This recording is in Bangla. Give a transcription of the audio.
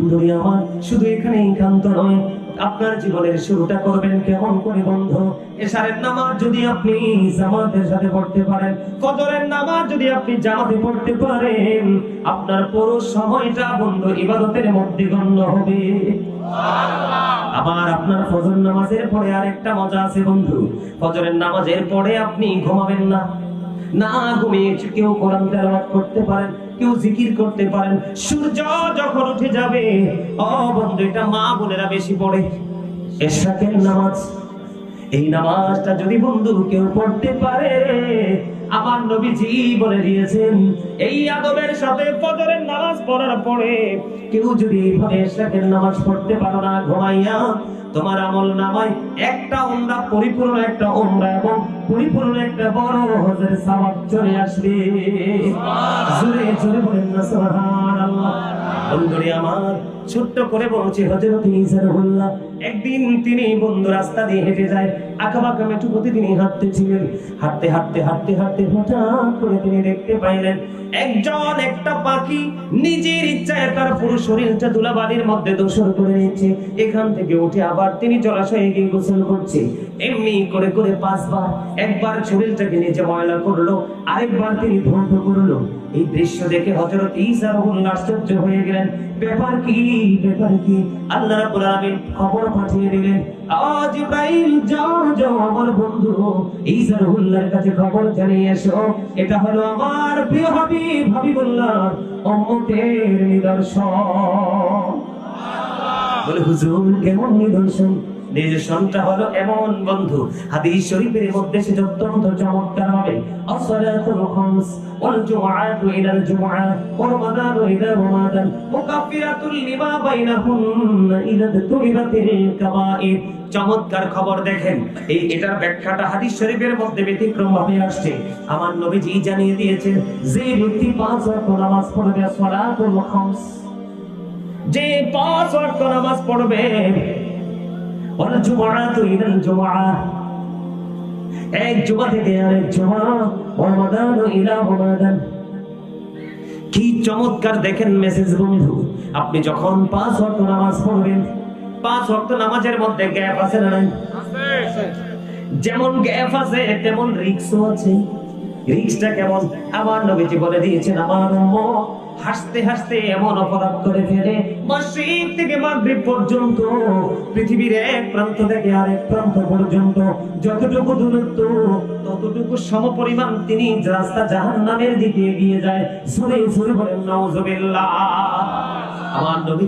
বন্ধুরি আমার, শুধু এখানেই ক্ষান্ত নয়, আপনার জীবনের শুরুটা করবেন কেমন করে বন্ধু? এশারের নামাজ যদি আপনি জামাতের সাথে পড়তে পারেন, ফজরের নামাজ যদি আপনি জামাতে পড়তে পারেন, আপনার পুরো সময়টা বন্ধু, ইবাদতের মধ্যে গণ্য হবে। আবার আপনার ফজর নামাজের পরে আরেকটা মজা আছে বন্ধু, ফজরের নামাজের পরে আপনি ঘুমাবেন না। না ঘুমিয়ে কেউ কোরআন তেলাওয়াত করতে পারেন কেউ জিকির করতে পারেন। সূর্য যখন উঠে যাবে ও বন্ধু এটা মা বোনেরা বেশি পড়ে। এশরাকের নামাজ। এই নামাজটা যদি বন্ধু কেউ পড়তে পারে আমার নবীজি বলে দিয়েছেন এই আদবের সাথে ফজরের নামাজ পড়ার পরে কেউ যদি এইভাবে এশরাকের নামাজ পড়তে পারো না ঘুমাইয়া তোমার আমল নামায় একটা উমরা পরিপূর্ণ একটা উমরা এবং পরিপূর্ণ একটা বড় হজের সওয়াব চলে আসবে। জোরে বলেন না সুবহানাল্লাহ। বন্ধুরে আমার ছোট্ট করে বলছে, হযরত ইসারুল্লাহ একদিন তিনি বন্ধু রাস্তা দিয়ে হেঁটে যায়, আঁকাবাঁকা মেঠুপতি তিনি হাঁটতেছিলেন। হাঁটতে হাঁটতে হাঁটতে হাঁটতে হঠাৎ করে তিনি দেখতে পাইলেন, একজন একটা পাখি নিজের ইচ্ছায় তার পুরো শরীরটা ধুলাবালির মধ্যে দোষর করে নিচ্ছে এখান থেকে উঠে আবার তিনি জলাশয়ে গিয়ে গোসল করছে। এমনি করে করে পাঁচবার, একবার শরীরটাকে নিচে ময়লা করল, আরেকবার তিনি ধ্বংস করল। এই দৃশ্য দেখে হযরত ঈসা রাহুল্লাহ আশ্চর্য হয়ে গেলেন। ব্যাপার কি ব্যাপার কি? আল্লাহ রাব্বুল আলামিন খবর পাঠিয়ে দিলেন। আজ ইব্রাহিম যাও যাও আমার বন্ধু। ঈসা রাহুল্লাহর কাছে খবর জানিয়ে এসো। এটা হলো আমার প্রিয় হাবিব, হাবিবুল্লাহ, উম্মতের নিদর্শন। বলে, হুজুর, কেমন নিদর্শন? নিদর্শনটা হলো এমন বন্ধু। হাদিস শরীফের মধ্যে সে অত্যন্ত চমৎকার হবে। ওয়াল জুমআতু ইলাল জুমআ ওয়া রমাদানু ইলা রমাদান মুকাফফিরাতুল লিমা বাইনাহুন্না ইলা তুলিবাতিল কাবাইর চমৎকার খবর দেখেন। এই এটার ব্যাখ্যাটা হাদিস শরীফের মধ্যে ব্যতিক্রম ভাবে আসছে। আমার নবীজি জানিয়ে দিয়েছেন, যে ব্যক্তি পাঁচ ওয়াক্ত নামাজ পড়বে সালাতুল খামস, যে পাঁচ ওয়াক্ত নামাজ পড়বে ওয়াল জুমআতু ইলাল জুমআ এক জমা থেকে আরেক জমা। অমাদান ইলা অমাদান কি চমৎকার দেখেন মেসেজ বন্ধু। আপনি যখন পাঁচ ওয়াক্ত নামাজ পড়বেন পাঁচ ওয়াক্ত নামাজের মধ্যে গ্যাপ আছে না নাই? যেমন গ্যাপ আছে তেমন রিক্সও আছে। রিক্সটা কেমন? আমার নবীজি বলে দিয়েছেন, আমার উম্মত হাসতে হাসতে এমন অপরাধ করে ফেলে, মসজিদ থেকে মাগরিব পর্যন্ত, পৃথিবীর এক প্রান্ত থেকে আরেক প্রান্ত পর্যন্ত যতটুকু দূরত্ব, ততটুকু সমপরিমাণ তিনি রাস্তা জাহান্নামের দিকে এগিয়ে যায়। সুরে সুরে বলেন, নাউজুবিল্লাহ। আমার নবী